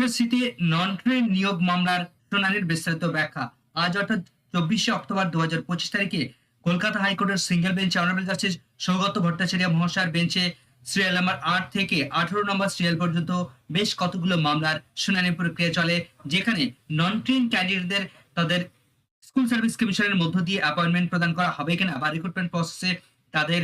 এসএসসিতে নন ট্রেন নিয়োগ মামলার শুনানির বিস্তারিত ব্যাখ্যা। আজ অর্থাৎ চব্বিশে অক্টোবর দু হাজার পঁচিশ তারিখে কলকাতা হাইকোর্টের single bench, honourable justice Saugata Bhattacharya মহাশয়ের বেঞ্চে সিরিয়াল নাম্বার আট থেকে আঠারো নম্বর সিরিয়াল পর্যন্ত বেশ কতগুলো মামলার শুনানি প্রক্রিয়া চলে, যেখানে নন ট্রেন ক্যান্ডিডেটদের তাদের স্কুল সার্ভিস কমিশনের মধ্য দিয়ে অ্যাপয়েন্টমেন্ট প্রদান করা হবে কিনা বা রিক্রুটমেন্ট প্রসেসে তাদের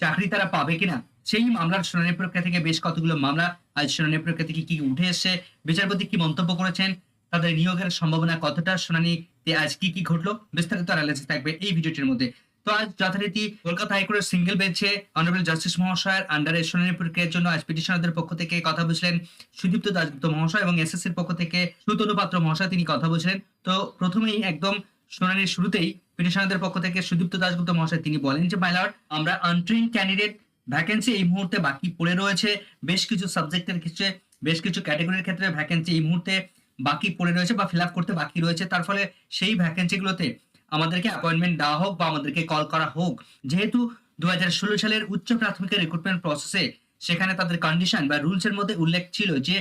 চাকরি তারা পাবে কিনা? সেই মামলার শুনানি প্রক্রিয়া থেকে বেশ কতগুলো মামলা আজ শুনানি প্রক্রিয়া থেকে কি উঠে এসছে? বিচারপতি কি মন্তব্য করেছেন? তাদের নিয়োগের সম্ভাবনা কতটা? শুনানিতে আজ কি কি ঘটলো? বিস্তারিত অ্যানালিসিস থাকবে এই ভিডিওটির মধ্যে। তো আজ যথারীতি কলকাতা হাইকোর্টের সিঙ্গেল বেঞ্চে অনারেবল জাস্টিস মহাশয়ের আন্ডারে শুনানি প্রক্রিয়ার জন্য আজ পিটিশনারদের পক্ষ থেকে কথা বলছিলেন সুদীপ্ত দাসগুপ্ত মহাশয় এবং এসএসসির পক্ষ থেকে সুতনু পাত্র মহাশয় তিনি কথা বলছিলেন। তো প্রথমেই একদম শুনানির শুরুতেই পিটিশনারদের পক্ষ থেকে সুদীপ্ত দাসগুপ্ত মহাশয় তিনি বলেন যে মাইলর্ড আমরা আনট্রেন ক্যান্ডিডেট ভ্যাকেন্সি এই মুহূর্তে বাকি পড়ে রয়েছে। বেশ কিছু সাবজেক্টের ক্ষেত্রে, বেশ কিছু ক্যাটাগরির ক্ষেত্রে ভ্যাকেন্সি এই মুহূর্তে বাকি পড়ে রয়েছে বা ফিল করতে বাকি রয়েছে। তার ফলে সেই ভ্যাকেন্সিগুলোতে আমাদেরকে অ্যাপয়েন্টমেন্ট দেওয়া হোক বা আমাদেরকে কল করা হোক। যেহেতু দু হাজার ষোলো সালের উচ্চ প্রাথমিকের রিক্রুটমেন্ট প্রসেসে সেখানে তাদের কন্ডিশন বা রুলসের মধ্যে উল্লেখ ছিল যে,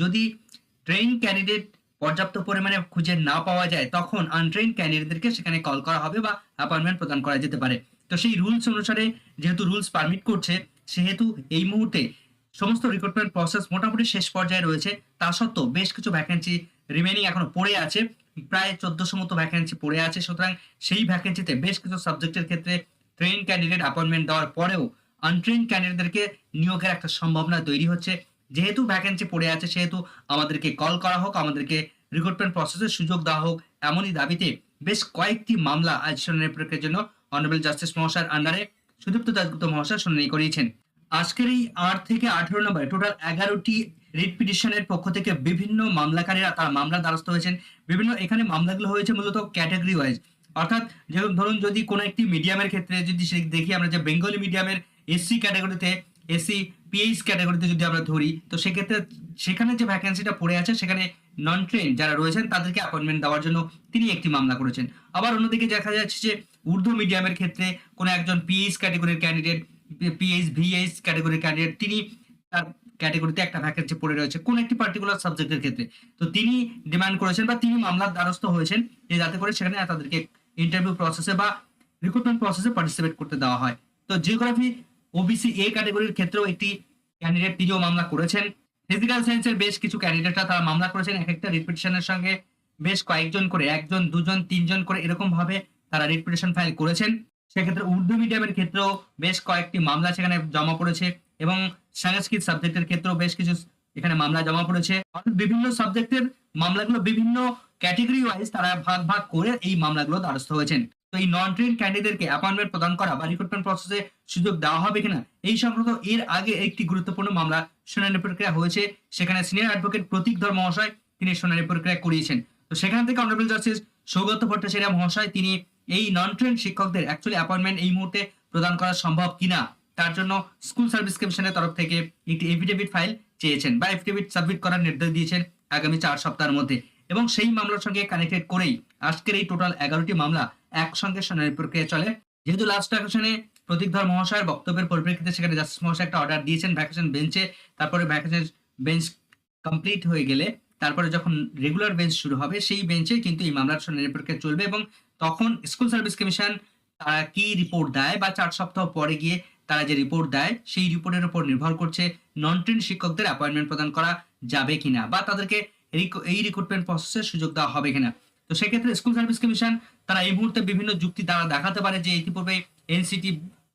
যদি ট্রেন ক্যান্ডিডেট পর্যাপ্ত পরিমাণে খুঁজে না পাওয়া যায়, তখন আনট্রেন ক্যান্ডিডেটদেরকে সেখানে কল করা হবে বা অ্যাপয়েন্টমেন্ট প্রদান করা যেতে পারে। তো সেই রুলস অনুসারে যেহেতু রুলস পারমিট করছে, সেহেতু এই মুহূর্তে সমস্ত রিক্রুটমেন্ট প্রসেস মোটামুটি শেষ পর্যায়ে রয়েছে। তা সত্ত্বেও বেশ কিছু ভ্যাকেন্সি রিমেনিং এখনও পড়ে আছে, প্রায় চোদ্দশো মতো ভ্যাকেন্সি পড়ে আছে। সুতরাং সেই ভ্যাকেন্সিতে বেশ কিছু সাবজেক্টের ক্ষেত্রে ট্রেন ক্যান্ডিডেট অ্যাপয়েন্টমেন্ট দেওয়ার পরেও আনট্রেন ক্যান্ডিডেটদেরকে নিয়োগের একটা সম্ভাবনা তৈরি হচ্ছে। যেহেতু ভ্যাকেন্সি পড়ে আছে, সেহেতু আমাদেরকে কল করা হোক, আমাদেরকে রিক্রুটমেন্ট প্রসেসের সুযোগ দেওয়া হোক, এমনই দাবিতে বেশ কয়েকটি মামলা আজ শুনানি প্রক্রিয়ার জন্য অনারেবল জাস্টিস মহাশয়ের আন্ডারে সুদীপ্ত দাসগুপ্ত মহাশয় শুনানি করিয়েছেন। আজকের এই আট থেকে আঠেরো নম্বর টোটাল এগারোটি রিট পিটিশনের পক্ষ থেকে বিভিন্ন মামলাকারীরা তার মামলা দ্বারস্থ হয়েছেন। বিভিন্ন এখানে মামলাগুলো হয়েছে মূলত ক্যাটাগরি ওয়াইজ অর্থাৎ যেমন ধরুন যদি কোনো একটি মিডিয়ামের ক্ষেত্রে যদি দেখি আমরা যে বেঙ্গলি মিডিয়ামের এসসি ক্যাটাগরিতে এসসি পিএইচ ক্যাটাগরিতে যদি আমরা ধরি, তো সেক্ষেত্রে সেখানে যে ভ্যাকেন্সিটা পড়ে আছে, সেখানে নন ট্রেন যারা রয়েছেন, তাদেরকে অ্যাপয়েন্টমেন্ট দেওয়ার জন্য তিনি একটি মামলা করেছেন। আবার অন্যদিকে দেখা যাচ্ছে যে উর্দু মিডিয়ামের ক্ষেত্রে কোনো একজন পিএইচ ক্যাটাগরির ক্যান্ডিডেট পিএইচ ভিএইচ ক্যাটাগরির ক্যান্ডিডেট তিনি তার ক্যাটাগরিতে একটা ভ্যাকেন্সি পড়ে রয়েছে, কোন একটি পার্টিকুলার সাবজেক্টের ক্ষেত্রে। তো তিনি ডিমান্ড করেছেন বা তিনি মামলার দ্বারস্থ হয়েছেন যে যাতে করে সেখানে তাদেরকে ইন্টারভিউ প্রসেসে বা রিক্রুটমেন্ট প্রসেসে পার্টিসিপেট করতে দেওয়া হয়। তো জিওগ্রাফি ওবিসি এ ক্যাটাগরির ক্ষেত্রেও একটি ক্যান্ডিডেট তিনিও মামলা করেছেন। ফিজিক্যাল সায়েন্সের বেশ কিছু ক্যান্ডিডেটরা তারা মামলা করেছেন। এক একটা রিপিটিশনের সঙ্গে বেশ কয়েকজন করে, একজন, দুজন, তিনজন করে এরকম ভাবে তারা রিপিটিশন ফাইল করেছেন। সেক্ষেত্রে উর্দু মিডিয়ামের ক্ষেত্রেও বেশ কয়েকটি মামলা সেখানে জমা পড়েছে এবং সংস্কৃত সাবজেক্টের ক্ষেত্রেও বেশ কিছু এখানে মামলা জমা পড়েছে। অর্থাৎ বিভিন্ন সাবজেক্টের মামলাগুলো বিভিন্ন ক্যাটেগরি ওয়াইজ তারা ভাগ ভাগ করে এই মামলাগুলো দ্বারস্থ হয়েছেন। তো এই নন ট্রেন ক্যান্ডিডেটকে অ্যাপয়েন্টমেন্ট প্রদান করা বা রিক্রুটমেন্ট প্রসেসে সুযোগ দেওয়া হবে কিনা, এই সংক্রান্ত এর আগে একটি গুরুত্বপূর্ণ মামলা শুনানি প্রক্রিয়া হয়েছে। সেখানে সিনিয়র অ্যাডভোকেট প্রতীক ধর মহাশয় তিনি শুনানি প্রক্রিয়া করিয়েছেন। তো সেখান থেকে অনারেবল জাস্টিস সৌগত ভট্টাচার্য মহাশয় তিনি এই নন ট্রেন শিক্ষকদের অ্যাকচুয়ালি অ্যাপয়েন্টমেন্ট এই মুহূর্তে প্রদান করা সম্ভব কিনা, তার জন্য স্কুল সার্ভিস কমিশনের তরফ থেকে একটি এফিডেভিট ফাইল চেয়েছেন বা এফিডেভিট সাবমিট করার নির্দেশ দিয়েছেন আগামী চার সপ্তাহের মধ্যে। এবং সেই মামলার সঙ্গে কানেক্টেড করেই আজকের এই টোটাল এগারোটি মামলা একসঙ্গে শুনানি প্রক্রিয়া চলে। যেহেতু লাস্ট অ্যাকশনে প্রতীকধর মহাশয়ের বক্তব্যের পরিপ্রেক্ষিতে সেখানে জাস্টিস মহাশয় একটা অর্ডার দিয়েছেন ভ্যাকেশন বেঞ্চে তারপরে ভ্যাকেশন বেঞ্চ কমপ্লিট হয়ে গেলে তারপরে যখন রেগুলার বেঞ্চ শুরু হবে, সেই বেঞ্চে কিন্তু এই মামলার শুনানি প্রক্রিয়া চলবে এবং তখন স্কুল সার্ভিস কমিশন তারা কি রিপোর্ট দেয় বা চার সপ্তাহ পরে গিয়ে তারা যে রিপোর্ট দেয়, সেই রিপোর্টের উপর নির্ভর করছে নন ট্রেন শিক্ষকদের অ্যাপয়েন্টমেন্ট প্রদান করা যাবে কিনা বা তাদেরকে এই- রিক্রুটমেন্ট প্রসেসে সুযোগ দেওয়া হবে কিনা। তো সেক্ষেত্রে স্কুল সার্ভিস কমিশন তারা এই মুহূর্তে বিভিন্ন যুক্তি দ্বারা দেখাতে পারে যে ইতিপূর্বে এনসিটি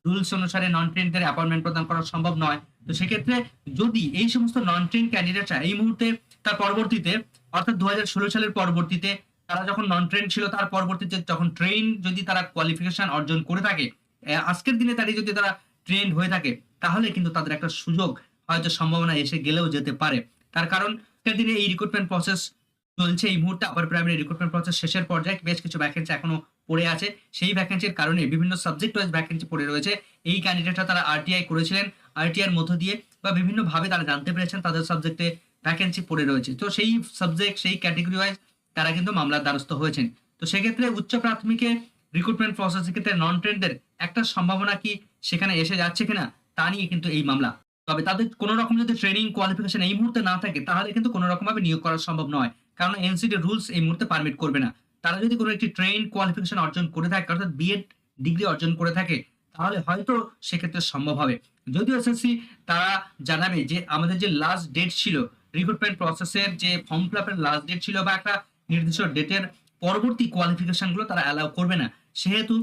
রুলস অনুসারে নন ট্রেনদের অ্যাপয়েন্টমেন্ট প্রদান করা সম্ভব নয়। তো সেক্ষেত্রে যদি এই সমস্ত নন ট্রেন ক্যান্ডিডেটরা এই মুহূর্তে তার পরবর্তীতে, অর্থাৎ দু সালের পরবর্তীতে তারা যখন নন ট্রেন ছিল, তার পরবর্তীতে যখন ট্রেন যদি তারা কোয়ালিফিকেশন অর্জন করে থাকে আজকের দিনে দাঁড়িয়ে যদি তারা ট্রেন্ড হয়ে থাকে, তাহলে কিন্তু তাদের একটা সুযোগ হয়তো সম্ভাবনা এসে গেলেও যেতে পারে। তার কারণ দিনে এই রিক্রুটমেন্ট প্রসেস চলছে এই মুহূর্তে আপার প্রাইমারি রিক্রুটমেন্ট প্রসেস শেষের পর্যায়ে বেশ কিছু ভ্যাকেন্সি এখনও পড়ে আছে। সেই ভ্যাকেন্সির কারণে বিভিন্ন সাবজেক্ট ওয়াইজ ভ্যাকেন্সি পড়ে রয়েছে। এই ক্যান্ডিডেটরা তারা আরটিআই করেছিলেন আরটিআর মধ্য দিয়ে বা বিভিন্ন ভাবে তারা জানতে পেরেছেন তাদের সাবজেক্টে ভ্যাকেন্সি পড়ে রয়েছে। তো সেই সাবজেক্ট সেই ক্যাটেগরি ওয়াইজ তারা কিন্তু মামলার দ্বারস্থ হয়েছেন। তো সেক্ষেত্রে উচ্চ প্রাথমিকে রিক্রুটমেন্ট প্রসেসের ক্ষেত্রে নন ট্রেনদের একটা সম্ভাবনা কি সেখানে এসে যাচ্ছে কিনা তা নিয়ে কিন্তু এই মামলা। তবে তাদের কোনো রকম যদি ট্রেনিং কোয়ালিফিকেশন এই মুহূর্তে না থাকে, তাহলে কিন্তু কোনো রকম ভাবে নিয়োগ করা সম্ভব নয়। কারণ এনসিটি রুলস এই মুহূর্তে পারমিট করবে না। তারা যদি কোনো একটি ট্রেন কোয়ালিফিকেশন অর্জন করে থাকে, অর্থাৎ বিএড ডিগ্রি অর্জন করে থাকে, তাহলে হয়তো সেক্ষেত্রে সম্ভব হবে। যদিও এসএসসি তারা জানাবে যে আমাদের যে লাস্ট ডেট ছিল রিক্রুটমেন্ট প্রসেসের যে ফর্ম ফিল আপের লাস্ট ডেট ছিল বা একটা নির্দিষ্ট ডেটের পরবর্তী কোয়ালিফিকেশনগুলো তারা অ্যালাউ করবে না। সেহেতু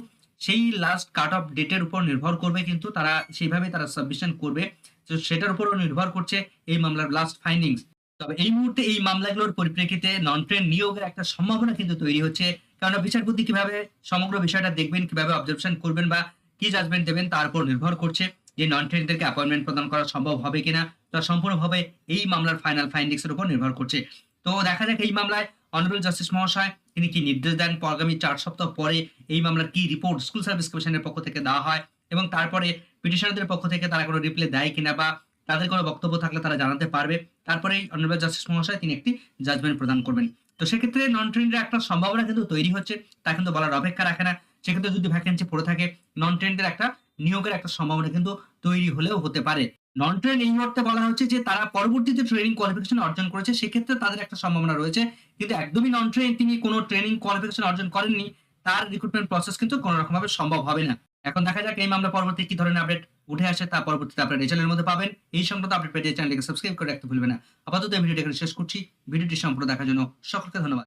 সেই লাস্ট কাট অফ ডেটের উপর নির্ভর করবে কিন্তু তারা সেইভাবে তারা সাবমিশন করবে। তো সেটার উপরও নির্ভর করছে এই মামলার লাস্ট ফাইন্ডিংস তবে এই মুহূর্তে এই মামলাগুলোর পরিপ্রেক্ষিতে নন ট্রেন নিয়োগের একটা সম্ভাবনা কিন্তু তৈরি হচ্ছে। কারণ বিচারপতি কীভাবে সমগ্র বিষয়টা দেখবেন, কীভাবে অবজারভেশন করবেন বা কি জাজমেন্ট দেবেন, তার উপর নির্ভর করছে যে নন ট্রেনদেরকে অ্যাপয়েন্টমেন্ট প্রদান করা সম্ভব হবে কিনা তা সম্পূর্ণভাবে এই মামলার ফাইনাল ফাইন্ডিংস এর উপর নির্ভর করছে। তো দেখা যাক এই মামলায় অনারেবল জাস্টিস মহাশয় তিনি কি নির্দেশ দেন। আগামী চার সপ্তাহ পরে এই মামলার কি রিপোর্ট স্কুল সার্ভিস কমিশনের পক্ষ থেকে দেওয়া হয় এবং তারপরে পিটিশনারদের পক্ষ থেকে তারা কোনো রিপ্লাই দেয় কিনা বা তাদের কোনো বক্তব্য থাকলে তারা জানাতে পারবে। তারপরে অনারেবল জাস্টিস মহাশয় তিনি একটি জাজমেন্ট প্রদান করবেন। তো সেক্ষেত্রে নন ট্রেন্ডের একটা সম্ভাবনা কিন্তু তৈরি হচ্ছে, তা কিন্তু বলার অপেক্ষা রাখে না। সেক্ষেত্রে যদি ভ্যাকেন্সি পড়ে থাকে নন ট্রেন্ডের একটা নিয়োগের একটা সম্ভাবনা কিন্তু তৈরি হলেও হতে পারে। নন ট্রেন এই মুহূর্তে বলা হচ্ছে যে, তারা পরবর্তীতে ট্রেনিং কোয়ালিফিকেশন অর্জন করেছে, সেক্ষেত্রে তাদের একটা সম্ভাবনা রয়েছে। কিন্তু একদমই নন ট্রেন তিনি কোনো ট্রেনিং কোয়ালিফিকেশন অর্জন করেননি, তার রিক্রুটমেন্ট প্রসেস কিন্তু কোনো রকম ভাবে সম্ভব হবে না। এখন দেখা যাক এই মামলা পরবর্তী কি ধরনের আপডেট উঠে আসে, তা পরবর্তীতে আপনার রেজাল্টের মধ্যে পাবেন। এই সংক্রান্ত আপডেট পেতে চ্যানেলকে সাবস্ক্রাইব করে রাখতে ভুলবেন না। আপাতত এই ভিডিওটি এখানে শেষ করছি। ভিডিওটি সম্পূর্ণ দেখার জন্য সকলকে ধন্যবাদ।